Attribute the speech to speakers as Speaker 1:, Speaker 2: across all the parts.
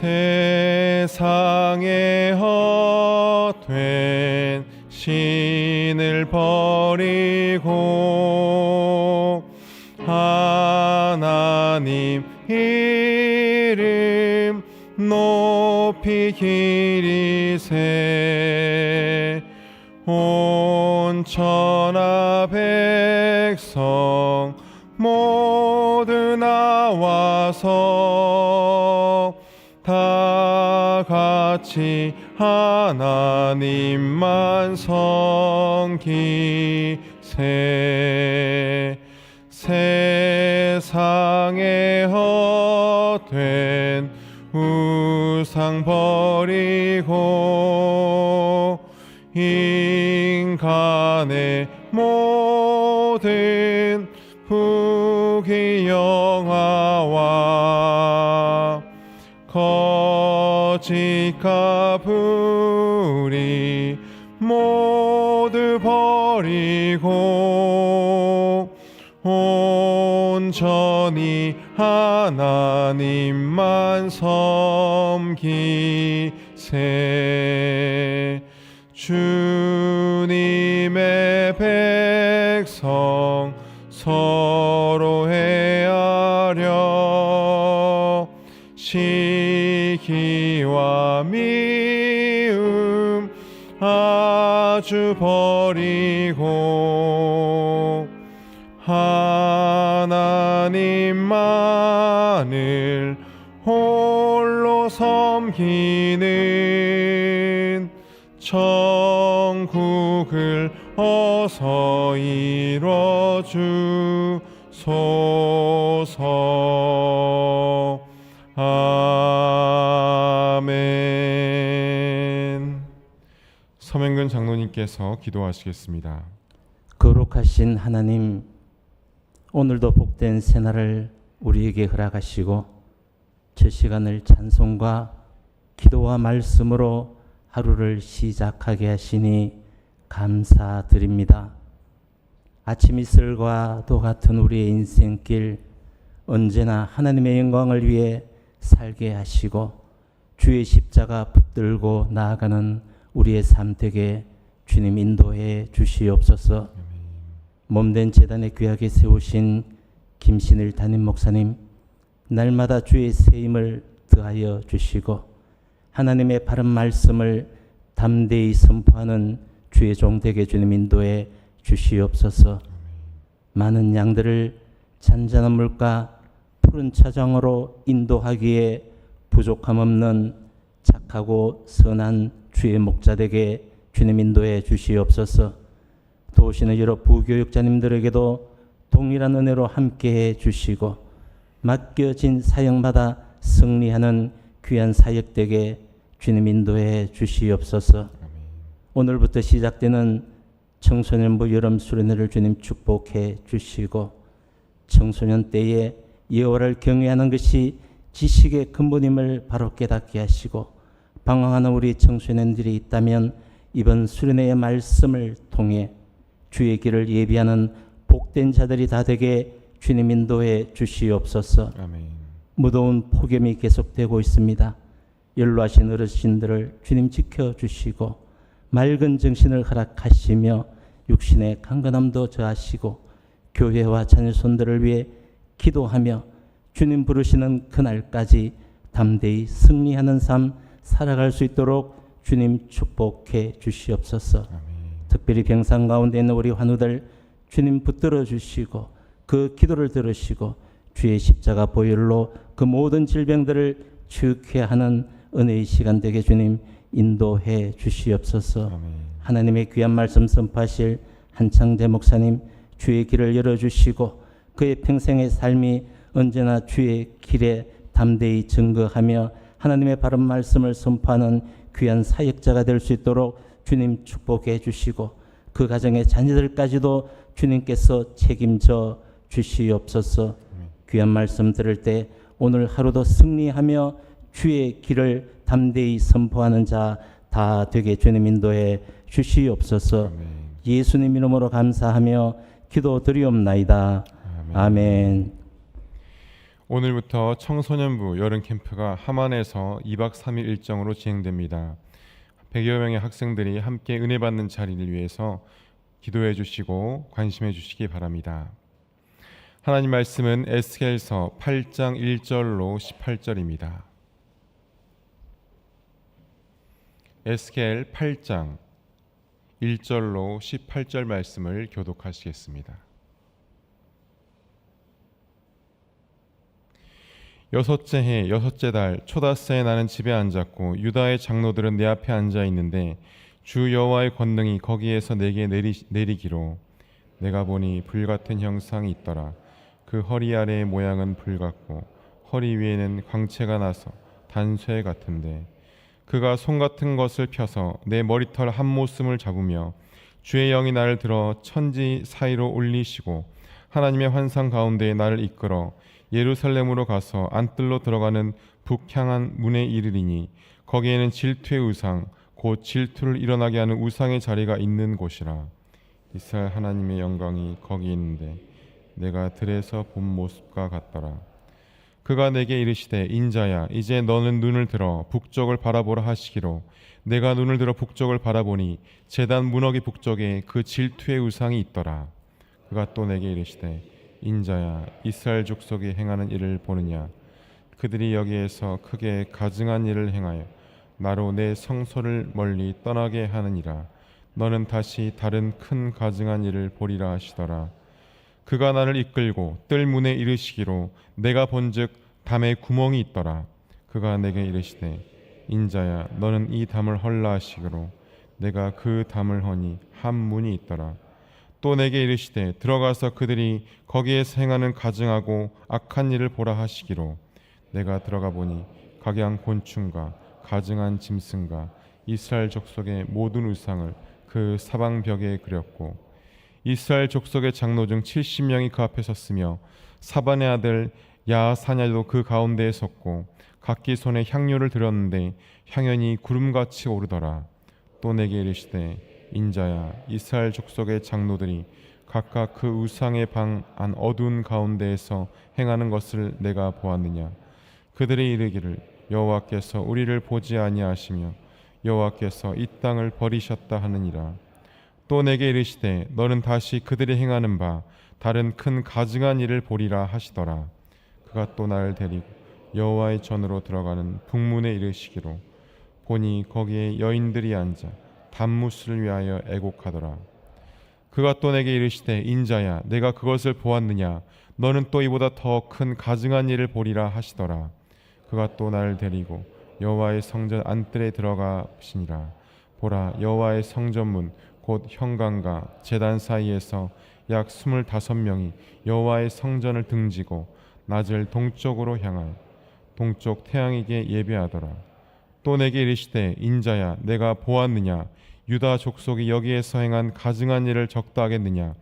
Speaker 1: 세상에 헛된 신을 버리고 하나님 이름 높이 기리세. 온 천하 백성 모두 나와서 다 같이 하나님만 섬기세. 세상에 헛된 우상 버리고 인간의 모든 거짓과 불이 모두 버리고 온전히 하나님만 섬기세. 주님의 백성 서 시기와 미움 아주 버리고 하나님만을 홀로 섬기는 천국을 어서 이뤄 주소서. 아 서명근 장로님께서 기도하시겠습니다.
Speaker 2: 거룩하신 하나님, 오늘도 복된 새날을 우리에게 허락하시고 저 시간을 찬송과 기도와 말씀으로 하루를 시작하게 하시니 감사드립니다. 아침 이슬과도 같은 우리의 인생길 언제나 하나님의 영광을 위해 살게 하시고 주의 십자가 붙들고 나아가는 우리의 삶 되게 주님 인도해 주시옵소서. 몸된 재단에 귀하게 세우신 김신일 담임 목사님 날마다 주의 새 힘을 더하여 주시고 하나님의 바른 말씀을 담대히 선포하는 주의 종 되게 주님 인도해 주시옵소서. 많은 양들을 잔잔한 물가 푸른 차장으로 인도하기에 부족함 없는 착하고 선한 주의 목자 되게 주님 인도해 주시옵소서. 도시는 여러 부교육자님들에게도 동일한 은혜로 함께해 주시고 맡겨진 사역마다 승리하는 귀한 사역 되게 주님 인도해 주시옵소서. 오늘부터 시작되는 청소년부 여름 수련회를 주님 축복해 주시고 청소년 때에 여호와를 경외하는 것이 지식의 근본임을 바로 깨닫게 하시고 방황하는 우리 청소년들이 있다면 이번 수련회의 말씀을 통해 주의 길을 예비하는 복된 자들이 다 되게 주님 인도해 주시옵소서.
Speaker 1: 아멘.
Speaker 2: 무더운 폭염이 계속되고 있습니다. 연로하신 어르신들을 주님 지켜 주시고 맑은 정신을 허락하시며 육신의 강건함도 저하시고 교회와 자녀손들을 위해 기도하며 주님 부르시는 그날까지 담대히 승리하는 삶 살아갈 수 있도록 주님 축복해 주시옵소서.
Speaker 1: 아멘.
Speaker 2: 특별히 병상 가운데 있는 우리 환우들 주님 붙들어 주시고 그 기도를 들으시고 주의 십자가 보혈로 그 모든 질병들을 치유케 하는 은혜의 시간 되게 주님 인도해 주시옵소서.
Speaker 1: 아멘.
Speaker 2: 하나님의 귀한 말씀 선포하실 한창대 목사님 주의 길을 열어 주시고 그의 평생의 삶이 언제나 주의 길에 담대히 증거하며 하나님의 바른 말씀을 선포하는 귀한 사역자가 될 수 있도록 주님 축복해 주시고 그 가정의 자녀들까지도 주님께서 책임져 주시옵소서. 귀한 말씀 들을 때 오늘 하루도 승리하며 주의 길을 담대히 선포하는 자 다 되게 주님 인도해 주시옵소서. 예수님 이름으로 감사하며 기도 드리옵나이다.
Speaker 1: 아멘.
Speaker 2: 아멘.
Speaker 1: 오늘부터 청소년부 여름 캠프가 함안에서 2박 3일 일정으로 진행됩니다. 100여 명의 학생들이 함께 은혜 받는 자리를 위해서 기도해 주시고 관심해 주시기 바랍니다. 하나님 말씀은 에스겔서 8장 1절로 18절입니다. 에스겔 8장 1절로 18절 말씀을 교독하시겠습니다. 여섯째 해 여섯째 달 초다스에 나는 집에 앉았고 유다의 장로들은 내 앞에 앉아 있는데 주 여호와의 권능이 거기에서 내게 내리, 내리기로. 내가 보니 불 같은 형상이 있더라. 그 허리 아래의 모양은 불 같고 허리 위에는 광채가 나서 단쇠 같은데. 그가 손 같은 것을 펴서 내 머리털 한 모씀을 잡으며 주의 영이 나를 들어 천지 사이로 올리시고 하나님의 환상 가운데 나를 이끌어 예루살렘으로 가서 안뜰로 들어가는 북향한 문에 이르리니 거기에는 질투의 우상 곧 질투를 일어나게 하는 우상의 자리가 있는 곳이라. 이스라엘 하나님의 영광이 거기 있는데 내가 들에서 본 모습과 같더라. 그가 내게 이르시되 인자야 이제 너는 눈을 들어 북쪽을 바라보라 하시기로. 내가 눈을 들어 북쪽을 바라보니 제단 문어기 북쪽에 그 질투의 우상이 있더라. 그가 또 내게 이르시되 인자야 이스라엘 족속이 행하는 일을 보느냐? 그들이 여기에서 크게 가증한 일을 행하여 나로 내 성소를 멀리 떠나게 하느니라. 너는 다시 다른 큰 가증한 일을 보리라 하시더라. 그가 나를 이끌고 뜰 문에 이르시기로 내가 본즉 담에 구멍이 있더라. 그가 내게 이르시되 인자야 너는 이 담을 헐라 하시기로 내가 그 담을 허니 한 문이 있더라 또 내게 이르시되 들어가서 그들이 거기에서 행하는 가증하고 악한 일을 보라 하시기로. 내가 들어가 보니 각양 곤충과 가증한 짐승과 이스라엘 족속의 모든 우상을 그 사방 벽에 그렸고 이스라엘 족속의 장로 중 70명이 그 앞에 섰으며 사반의 아들 야사냐도 그 가운데에 섰고 각기 손에 향료를 들었는데 향연이 구름같이 오르더라. 또 내게 이르시되 인자야 이스라엘 족속의 장로들이 각각 그 우상의 방 안 어두운 가운데에서 행하는 것을 내가 보았느냐? 그들이 이르기를 여호와께서 우리를 보지 아니하시며 여호와께서 이 땅을 버리셨다 하느니라. 또 내게 이르시되 너는 다시 그들이 행하는 바 다른 큰 가증한 일을 보리라 하시더라. 그가 또 나를 데리고 여호와의 전으로 들어가는 북문에 이르시기로. 보니 거기에 여인들이 앉아 단무스를 위하여 애곡하더라. 그가 또 내게 이르시되 인자야 내가 그것을 보았느냐? 너는 또 이보다 더 큰 가증한 일을 보리라 하시더라. 그가 또 나를 데리고 여호와의 성전 안뜰에 들어가 보시니라. 보라 여호와의 성전문 곧 현관과 제단 사이에서 약 스물다섯 명이 여호와의 성전을 등지고 낮을 동쪽으로 향하여 동쪽 태양에게 예배하더라 또 내게 이르시되 인자야 내가 보았느냐? 유다 족속이 여기에서 행한 가증한 일을 적다하겠느냐?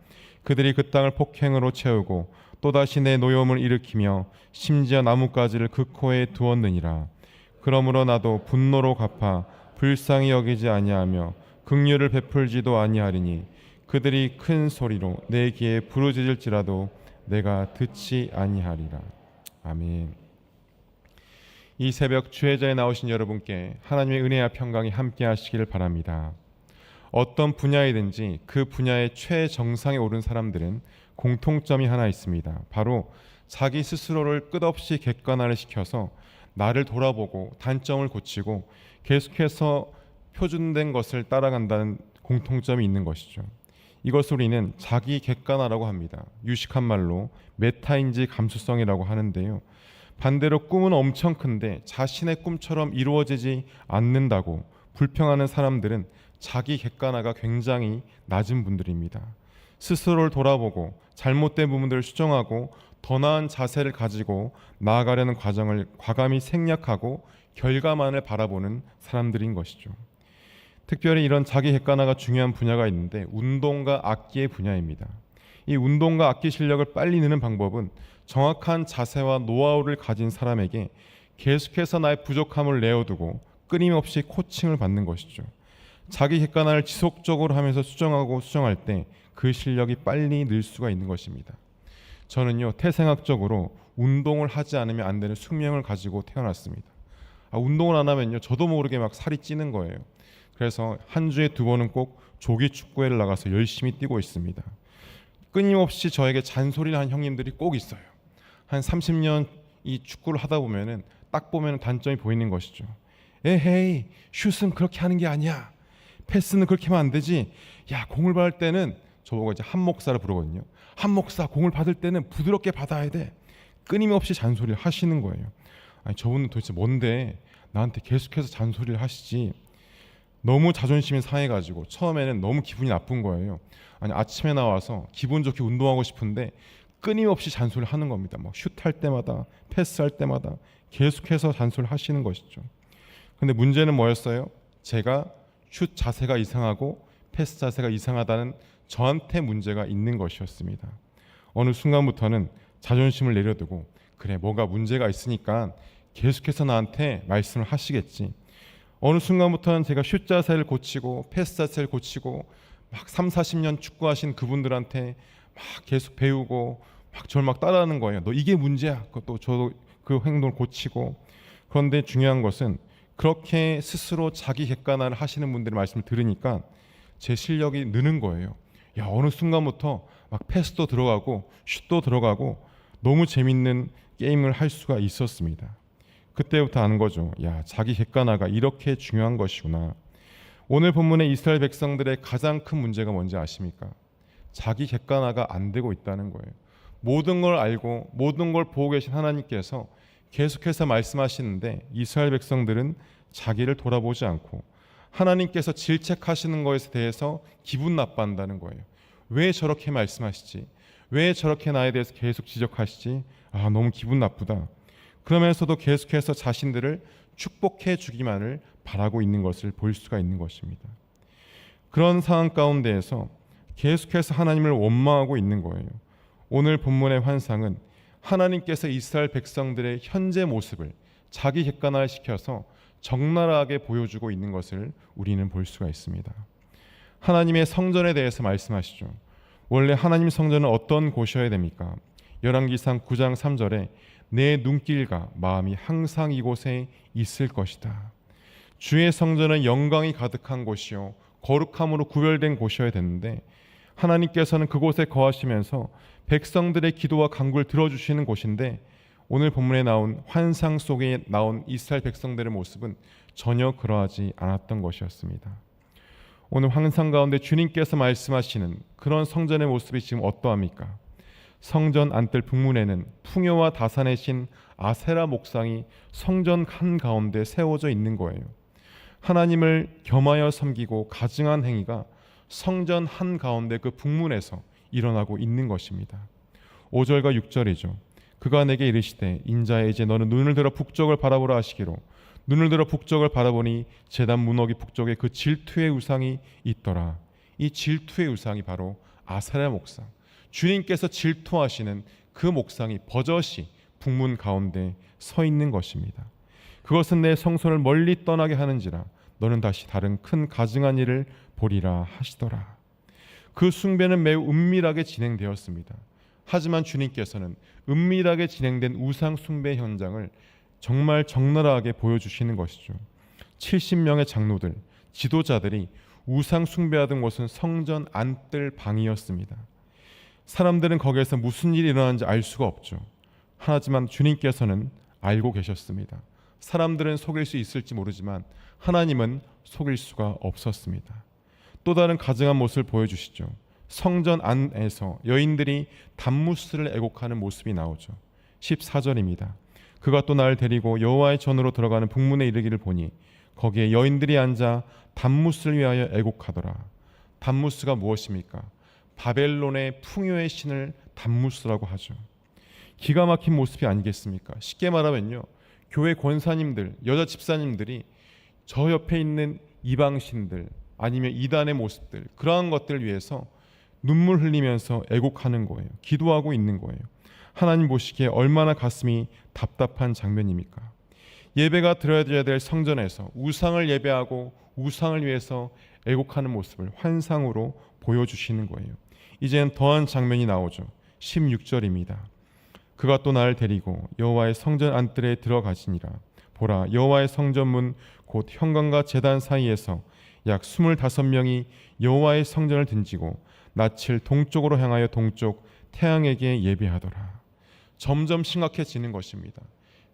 Speaker 1: 그들이 그 땅을 폭행으로 채우고 또다시 내 노염을 일으키며 심지어 나뭇가지를 그 코에 두었느니라. 그러므로 나도 분노로 갚아 불쌍히 여기지 아니하며 긍휼을 베풀지도 아니하리니 그들이 큰 소리로 내 귀에 부르짖을지라도 내가 듣지 아니하리라. 아멘 이 새벽 주의 자에 나오신 여러분께 하나님의 은혜와 평강이 함께 하시기를 바랍니다. 어떤 분야이든지 그 분야의 최정상에 오른 사람들은 공통점이 하나 있습니다. 바로 자기 스스로를 끝없이 객관화를 시켜서 나를 돌아보고 단점을 고치고 계속해서 표준된 것을 따라간다는 공통점이 있는 것이죠. 이것을 우리는 자기 객관화라고 합니다. 유식한 말로 메타인지 감수성이라고 하는데요. 반대로 꿈은 엄청 큰데 자신의 꿈처럼 이루어지지 않는다고 불평하는 사람들은 자기 객관화가 굉장히 낮은 분들입니다. 스스로를 돌아보고 잘못된 부분들을 수정하고 더 나은 자세를 가지고 나아가려는 과정을 과감히 생략하고 결과만을 바라보는 사람들인 것이죠. 특별히 이런 자기 객관화가 중요한 분야가 있는데 운동과 악기의 분야입니다. 이 운동과 악기 실력을 빨리 느는 방법은 정확한 자세와 노하우를 가진 사람에게 계속해서 나의 부족함을 내어두고 끊임없이 코칭을 받는 것이죠. 자기 객관화를 지속적으로 하면서 수정하고 수정할 때 그 실력이 빨리 늘 수가 있는 것입니다. 저는요 태생학적으로 운동을 하지 않으면 안 되는 숙명을 가지고 태어났습니다. 아, 운동을 안 하면요 저도 모르게 막 살이 찌는 거예요. 그래서 한 주에 두 번은 꼭 조기 축구회를 나가서 열심히 뛰고 있습니다. 끊임없이 저에게 잔소리를 한 형님들이 꼭 있어요. 한 30년 이 축구를 하다 보면은 딱 보면 단점이 보이는 것이죠. 에헤이 슛은 그렇게 하는 게 아니야. 패스는 그렇게 하면 안 되지. 야 공을 받을 때는 저보고 이제 한 목사를 부르거든요. 한 목사 공을 받을 때는 부드럽게 받아야 돼. 끊임없이 잔소리를 하시는 거예요. 아니 저분은 도대체 뭔데 나한테 계속해서 잔소리를 하시지. 너무 자존심이 상해가지고 처음에는 너무 기분이 나쁜 거예요. 아니 아침에 나와서 기분 좋게 운동하고 싶은데 끊임없이 잔소리를 하는 겁니다. 막 슛할 때마다 패스할 때마다 계속해서 잔소리를 하시는 것이죠. 근데 문제는 뭐였어요? 제가 슛 자세가 이상하고 패스 자세가 이상하다는 저한테 문제가 있는 것이었습니다. 어느 순간부터는 자존심을 내려두고 그래 뭐가 문제가 있으니까 계속해서 나한테 말씀을 하시겠지. 어느 순간부터는 제가 슛 자세를 고치고 패스 자세를 고치고 막 3, 40년 축구하신 그분들한테 막 계속 배우고 막 저를 막 따라하는 거예요. 너 이게 문제야. 그것도 저도 그 행동을 고치고 그런데 중요한 것은 그렇게 스스로 자기 객관화를 하시는 분들의 말씀을 들으니까 제 실력이 느는 거예요. 야 어느 순간부터 막 패스도 들어가고 슛도 들어가고 너무 재밌는 게임을 할 수가 있었습니다. 그때부터 아는 거죠. 야 자기 객관화가 이렇게 중요한 것이구나. 오늘 본문의 이스라엘 백성들의 가장 큰 문제가 뭔지 아십니까? 자기 객관화가 안 되고 있다는 거예요. 모든 걸 알고 모든 걸 보고 계신 하나님께서 계속해서 말씀하시는데 이스라엘 백성들은 자기를 돌아보지 않고 하나님께서 질책하시는 것에 대해서 기분 나빠한다는 거예요. 왜 저렇게 말씀하시지? 왜 저렇게 나에 대해서 계속 지적하시지? 아, 너무 기분 나쁘다. 그러면서도 계속해서 자신들을 축복해 주기만을 바라고 있는 것을 볼 수가 있는 것입니다. 그런 상황 가운데에서 계속해서 하나님을 원망하고 있는 거예요. 오늘 본문의 환상은 하나님께서 이스라엘 백성들의 현재 모습을 자기 객관화를 시켜서 적나라하게 보여주고 있는 것을 우리는 볼 수가 있습니다. 하나님의 성전에 대해서 말씀하시죠. 원래 하나님 성전은 어떤 곳이어야 됩니까? 열왕기상 9장 3절에 내 눈길과 마음이 항상 이곳에 있을 것이다. 주의 성전은 영광이 가득한 곳이요 거룩함으로 구별된 곳이어야 되는데 하나님께서는 그곳에 거하시면서 백성들의 기도와 간구를 들어주시는 곳인데 오늘 본문에 나온 환상 속에 나온 이스라엘 백성들의 모습은 전혀 그러하지 않았던 것이었습니다. 오늘 환상 가운데 주님께서 말씀하시는 그런 성전의 모습이 지금 어떠합니까? 성전 안뜰 북문에는 풍요와 다산의 신 아세라 목상이 성전 한 가운데 세워져 있는 거예요. 하나님을 겸하여 섬기고 가증한 행위가 성전 한 가운데 그 북문에서 일어나고 있는 것입니다. 5절과 6절이죠. 그가 내게 이르시되 인자에 이제 너는 눈을 들어 북쪽을 바라보라 하시기로 눈을 들어 북쪽을 바라보니 제단 문어기 북쪽에 그 질투의 우상이 있더라. 이 질투의 우상이 바로 아사랴 목상. 주님께서 질투하시는 그 목상이 버젓이 북문 가운데 서 있는 것입니다. 그것은 내 성소를 멀리 떠나게 하는지라 너는 다시 다른 큰 가증한 일을 보리라 하시더라. 그 숭배는 매우 은밀하게 진행되었습니다. 하지만 주님께서는 은밀하게 진행된 우상 숭배 현장을 정말 적나라하게 보여주시는 것이죠. 70명의 장로들, 지도자들이 우상 숭배하던 곳은 성전 안뜰 방이었습니다. 사람들은 거기에서 무슨 일이 일어나는지 알 수가 없죠. 하지만 주님께서는 알고 계셨습니다. 사람들은 속일 수 있을지 모르지만 하나님은 속일 수가 없었습니다. 또 다른 가증한 모습을 보여주시죠. 성전 안에서 여인들이 단무스를 애곡하는 모습이 나오죠. 14절입니다. 그가 또 나를 데리고 여호와의 전으로 들어가는 북문에 이르기를 보니 거기에 여인들이 앉아 단무스를 위하여 애곡하더라. 단무스가 무엇입니까? 바벨론의 풍요의 신을 단무스라고 하죠. 기가 막힌 모습이 아니겠습니까? 쉽게 말하면요. 교회 권사님들, 여자 집사님들이 저 옆에 있는 이방신들 아니면 이단의 모습들 그러한 것들을 위해서 눈물 흘리면서 애곡하는 거예요. 기도하고 있는 거예요. 하나님 보시기에 얼마나 가슴이 답답한 장면입니까? 예배가 드려야 될 성전에서 우상을 예배하고 우상을 위해서 애곡하는 모습을 환상으로 보여주시는 거예요. 이제는 더한 장면이 나오죠. 16절입니다. 그가 또 나를 데리고 여호와의 성전 안뜰에 들어가시니라. 보라 여호와의 성전문 곧 현관과 제단 사이에서 약 스물다섯 명이 여호와의 성전을 등지고 낯을 동쪽으로 향하여 동쪽 태양에게 예배하더라. 점점 심각해지는 것입니다.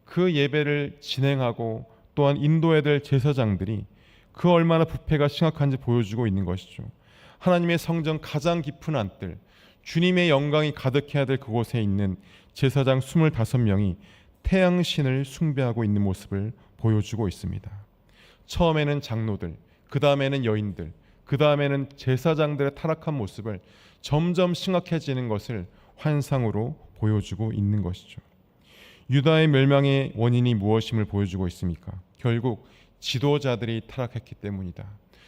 Speaker 1: 그 예배를 진행하고 또한 인도해야 될 제사장들이 그 얼마나 부패가 심각한지 보여주고 있는 것이죠. 하나님의 성전 가장 깊은 안뜰, 주님의 영광이 가득해야 될 그곳에 있는 제사장 25명이 태양신을 숭배하고 있는 모습을 보여주고 있습니다. 처음에는 장로들, 그 다음에는 여인들, 그 다음에는 제사장들의 타락한 모습을 점점 심각해지는 것을 환상으로 보여주고 있는 것이죠. 유다의 멸망의 원인이 무엇임을 보여주고 있습니까? 결국 지도자들이 타락했기 때문이다.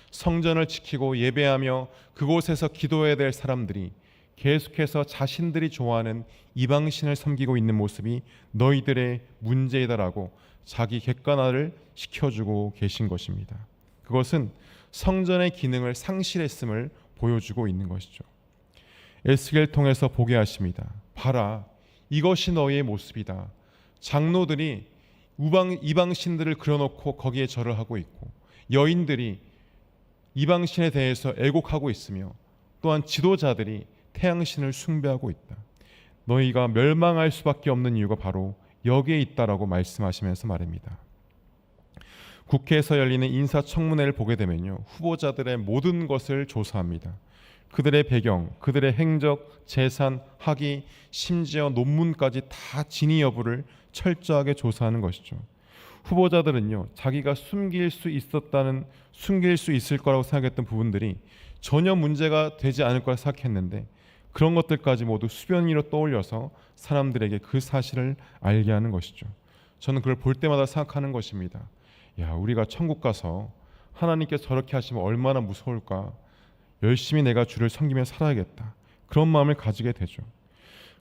Speaker 1: 성전을 지키고 예배하며 그곳에서 기도해야 될 사람들이 계속해서 자신들이 좋아하는 이방신을 섬기고 있는 모습이 너희들의 문제이다라고 자기 객관화를 시켜주고 계신 것입니다. 그것은 성전의 기능을 상실했음을 보여주고 있는 것이죠. 에스겔 통해서 보게 하십니다. 봐라, 이것이 너희의 모습이다. 장로들이 우방 이방 신들을 그려놓고 거기에 절을 하고 있고 여인들이 이방 신에 대해서 애곡하고 있으며 또한 지도자들이 태양 신을 숭배하고 있다. 너희가 멸망할 수밖에 없는 이유가 바로 여기에 있다라고 말씀하시면서 말입니다. 국회에서 열리는 인사청문회를 보게 되면요. 후보자들의 모든 것을 조사합니다. 그들의 배경, 그들의 행적, 재산, 학위, 심지어 논문까지 다 진위 여부를 철저하게 조사하는 것이죠. 후보자들은요, 자기가 숨길 수 있었다는, 숨길 수 있을 거라고 생각했던 부분들이 전혀 문제가 되지 않을 거라 생각했는데 그런 것들까지 모두 수변 위로 떠올려서 사람들에게 그 사실을 알게 하는 것이죠. 저는 그걸 볼 때마다 생각하는 것입니다. 야, 우리가 천국 가서 하나님께 저렇게 하시면 얼마나 무서울까. 열심히 내가 주를 섬기며 살아야겠다. 그런 마음을 가지게 되죠.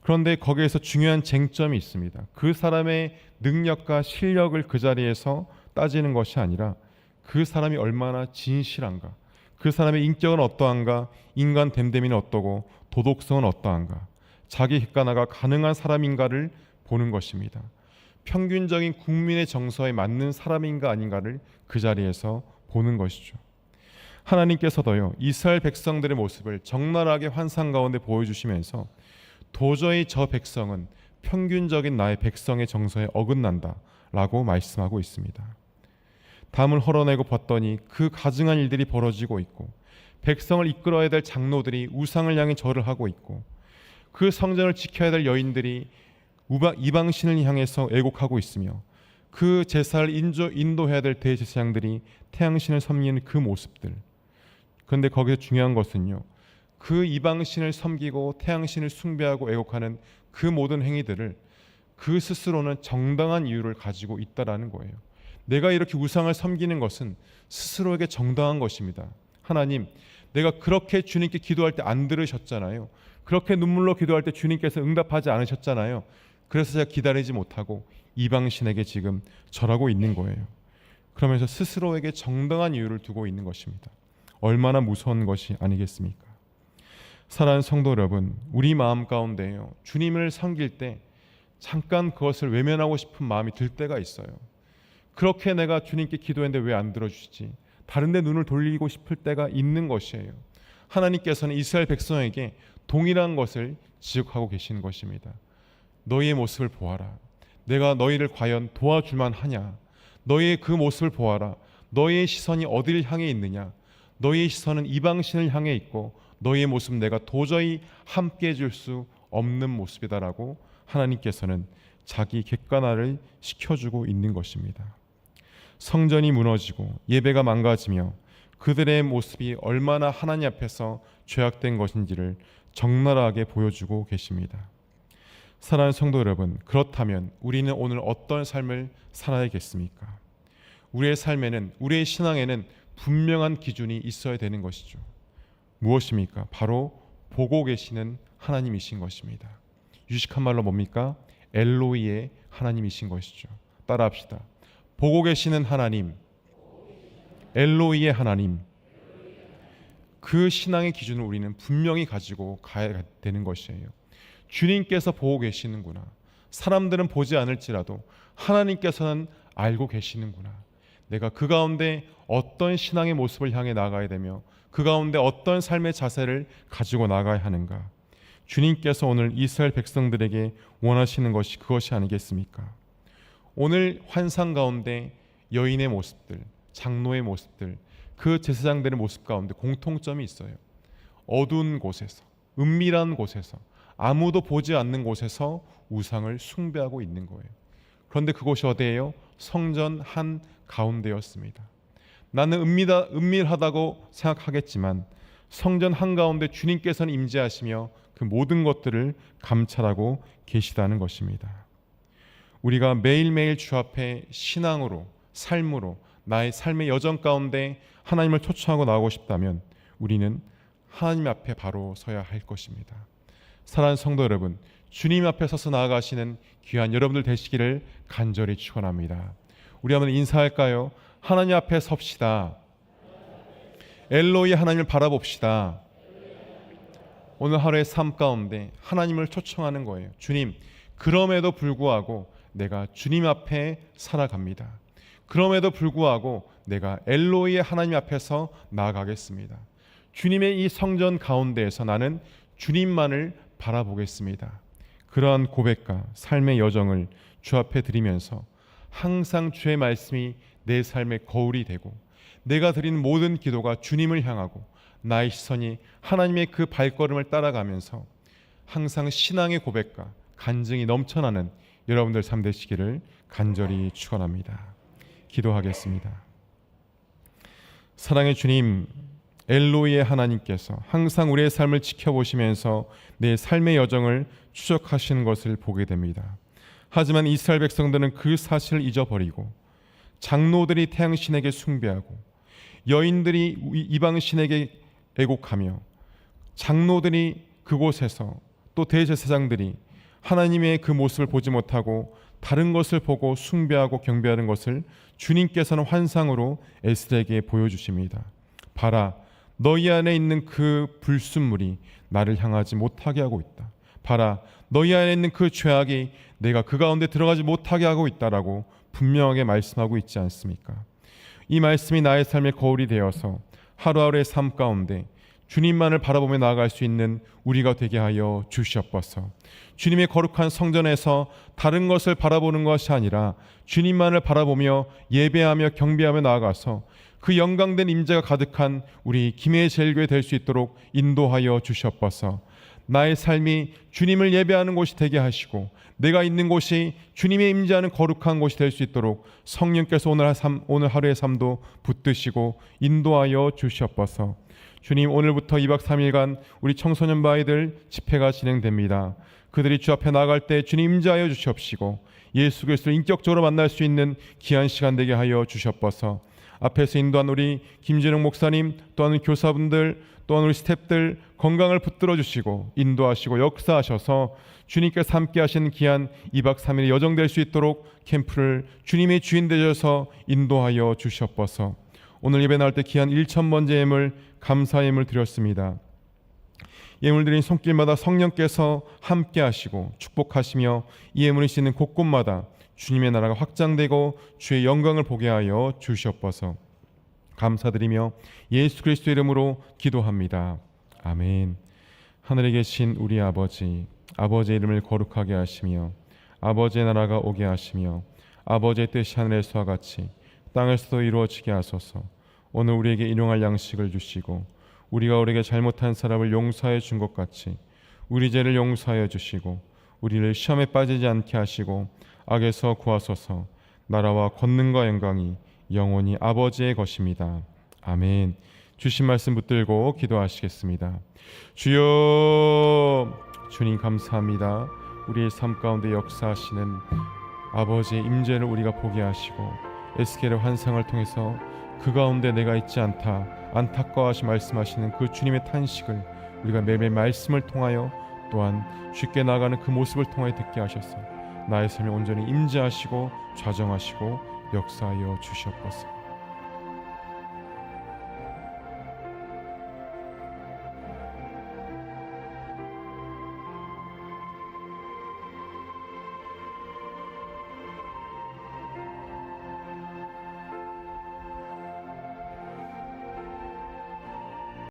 Speaker 1: 그런데 거기에서 중요한 쟁점이 있습니다. 그 사람의 능력과 실력을 그 자리에서 따지는 것이 아니라 그 사람이 얼마나 진실한가, 그 사람의 인격은 어떠한가, 인간 됨됨이는 어떠고 도덕성은 어떠한가, 자기 객관화가 가능한 사람인가를 보는 것입니다. 평균적인 국민의 정서에 맞는 사람인가 아닌가를 그 자리에서 보는 것이죠. 하나님께서도요 이스라엘 백성들의 모습을 적나라하게 환상 가운데 보여주시면서 도저히 저 백성은 평균적인 나의 백성의 정서에 어긋난다라고 말씀하고 있습니다. 담을 헐어내고 봤더니 그 가증한 일들이 벌어지고 있고 백성을 이끌어야 될 장로들이 우상을 향해 절을 하고 있고 그 성전을 지켜야 될 여인들이 우바, 이방신을 향해서 애곡하고 있으며 그 제사를 인조, 인도해야 될 대제사장들이 태양신을 섬기는 그 모습들. 그런데 거기서 중요한 것은요. 그 이방신을 섬기고 태양신을 숭배하고 애곡하는 그 모든 행위들을 그 스스로는 정당한 이유를 가지고 있다라는 거예요. 내가 이렇게 우상을 섬기는 것은 스스로에게 정당한 것입니다. 하나님, 내가 그렇게 주님께 기도할 때 안 들으셨잖아요. 그렇게 눈물로 기도할 때 주님께서 응답하지 않으셨잖아요. 그래서 제가 기다리지 못하고 이방신에게 지금 절하고 있는 거예요. 그러면서 스스로에게 정당한 이유를 두고 있는 것입니다. 얼마나 무서운 것이 아니겠습니까? 사랑하는 성도 여러분, 우리 마음 가운데요. 주님을 섬길 때 잠깐 그것을 외면하고 싶은 마음이 들 때가 있어요. 그렇게 내가 주님께 기도했는데 왜 안 들어주시지? 다른 데 눈을 돌리고 싶을 때가 있는 것이에요. 하나님께서는 이스라엘 백성에게 동일한 것을 지적하고 계시는 것입니다. 너희의 모습을 보아라. 내가 너희를 과연 도와줄만 하냐? 너희의 그 모습을 보아라. 너희의 시선이 어디를 향해 있느냐? 너희의 시선은 이방신을 향해 있고 너희의 모습 내가 도저히 함께 해줄 수 없는 모습이다라고 하나님께서는 자기 객관화를 시켜주고 있는 것입니다. 성전이 무너지고 예배가 망가지며 그들의 모습이 얼마나 하나님 앞에서 죄악된 것인지를 적나라하게 보여주고 계십니다. 사랑하는 성도 여러분, 그렇다면 우리는 오늘 어떤 삶을 살아야겠습니까? 우리의 삶에는 우리의 신앙에는 분명한 기준이 있어야 되는 것이죠. 무엇입니까? 바로 보고 계시는 하나님이신 것입니다. 유식한 말로 뭡니까? 엘로이의 하나님이신 것이죠. 따라합시다. 보고 계시는 하나님, 엘로이의 하나님. 그 신앙의 기준을 우리는 분명히 가지고 가야 되는 것이에요. 주님께서 보고 계시는구나. 사람들은 보지 않을지라도 하나님께서는 알고 계시는구나. 내가 그 가운데 어떤 신앙의 모습을 향해 나가야 되며 그 가운데 어떤 삶의 자세를 가지고 나가야 하는가. 주님께서 오늘 이스라엘 백성들에게 원하시는 것이 그것이 아니겠습니까? 오늘 환상 가운데 여인의 모습들, 장로의 모습들, 그 제사장들의 모습 가운데 공통점이 있어요. 어두운 곳에서, 은밀한 곳에서, 아무도 보지 않는 곳에서 우상을 숭배하고 있는 거예요. 그런데 그곳이 어디예요? 성전 한 가운데였습니다. 나는 은밀하, 은밀하다고 생각하겠지만 성전 한 가운데 주님께서는 임재하시며 그 모든 것들을 감찰하고 계시다는 것입니다. 우리가 매일매일 주 앞에 신앙으로 삶으로 나의 삶의 여정 가운데 하나님을 초청하고 나오고 싶다면 우리는 하나님 앞에 바로 서야 할 것입니다. 사랑하는 성도 여러분, 주님 앞에 서서 나아가시는 귀한 여러분들 되시기를 간절히 축원합니다. 우리 한번 인사할까요? 하나님 앞에 섭시다. 엘로이 하나님을 바라봅시다. 오늘 하루의 삶 가운데 하나님을 초청하는 거예요. 주님, 그럼에도 불구하고 내가 주님 앞에 살아갑니다. 그럼에도 불구하고 내가 엘로이의 하나님 앞에서 나아가겠습니다. 주님의 이 성전 가운데에서 나는 주님만을 바라보겠습니다. 그러한 고백과 삶의 여정을 주 앞에 드리면서 항상 주의 말씀이 내 삶의 거울이 되고 내가 드리는 모든 기도가 주님을 향하고 나의 시선이 하나님의 그 발걸음을 따라가면서 항상 신앙의 고백과 간증이 넘쳐나는 여러분들 삶 되시기를 간절히 축원합니다. 기도하겠습니다. 사랑의 주님, 엘로이의 하나님께서 항상 우리의 삶을 지켜보시면서 내 삶의 여정을 추적하시는 것을 보게 됩니다. 하지만 이스라엘 백성들은 그 사실을 잊어버리고 장로들이 태양 신에게 숭배하고 여인들이 이방 신에게 애곡하며 장로들이 그곳에서 또 대제사장들이 하나님의 그 모습을 보지 못하고 다른 것을 보고 숭배하고 경배하는 것을 주님께서는 환상으로 에스더에게 보여주십니다. 봐라, 너희 안에 있는 그 불순물이 나를 향하지 못하게 하고 있다. 봐라, 너희 안에 있는 그 죄악이 내가 그 가운데 들어가지 못하게 하고 있다라고 분명하게 말씀하고 있지 않습니까? 이 말씀이 나의 삶의 거울이 되어서 하루하루의 삶 가운데 주님만을 바라보며 나아갈 수 있는 우리가 되게 하여 주시옵소서. 주님의 거룩한 성전에서 다른 것을 바라보는 것이 아니라 주님만을 바라보며 예배하며 경배하며 나아가서 그 영광된 임재가 가득한 우리 김해 제일교회 될 수 있도록 인도하여 주시옵소서. 나의 삶이 주님을 예배하는 곳이 되게 하시고 내가 있는 곳이 주님의 임재하는 거룩한 곳이 될 수 있도록 성령께서 오늘, 삶, 오늘 하루의 삶도 붙드시고 인도하여 주시옵소서. 주님 오늘부터 2박 3일간 우리 청소년 바이들 집회가 진행됩니다. 그들이 주 앞에 나갈 때 주님 임재하여 주시옵시고 예수 그리스도를 인격적으로 만날 수 있는 귀한 시간 되게 하여 주시옵소서. 앞에서 인도한 우리 김진웅 목사님 또한 교사분들 또한 우리 스탭들 건강을 붙들어 주시고 인도하시고 역사하셔서 주님께서 함께 하신 귀한 2박 3일의 여정될 수 있도록 캠프를 주님의 주인 되셔서 인도하여 주시옵소서. 오늘 예배 나올 때 귀한 1천 번째 예물 감사의 예물 드렸습니다. 예물 드린 손길마다 성령께서 함께 하시고 축복하시며 이 예물을 씻는 곳곳마다 주님의 나라가 확장되고 주의 영광을 보게 하여 주시옵소서. 감사드리며 예수 그리스도 이름으로 기도합니다. 아멘. 하늘에 계신 우리 아버지, 아버지의 이름을 거룩하게 하시며 아버지의 나라가 오게 하시며 아버지의 뜻이 하늘에서와 같이 땅에서도 이루어지게 하소서. 오늘 우리에게 일용할 양식을 주시고 우리가 우리에게 잘못한 사람을 용서해 준 것 같이 우리 죄를 용서하여 주시고 우리를 시험에 빠지지 않게 하시고 악에서 구하소서. 나라와 권능과 영광이 영원히 아버지의 것입니다. 아멘. 주신 말씀 붙들고 기도하시겠습니다. 주여 주님 감사합니다. 우리의 삶 가운데 역사하시는 아버지의 임재를 우리가 보게 하시고 에스겔의 환상을 통해서 그 가운데 내가 있지 않다 안타까워하시 말씀하시는 그 주님의 탄식을 우리가 매일 말씀을 통하여 또한 쉽게 나가는 그 모습을 통하여 듣게 하셔서 나의 삶에 온전히 임재하시고 좌정하시고 역사하여 주시옵소서.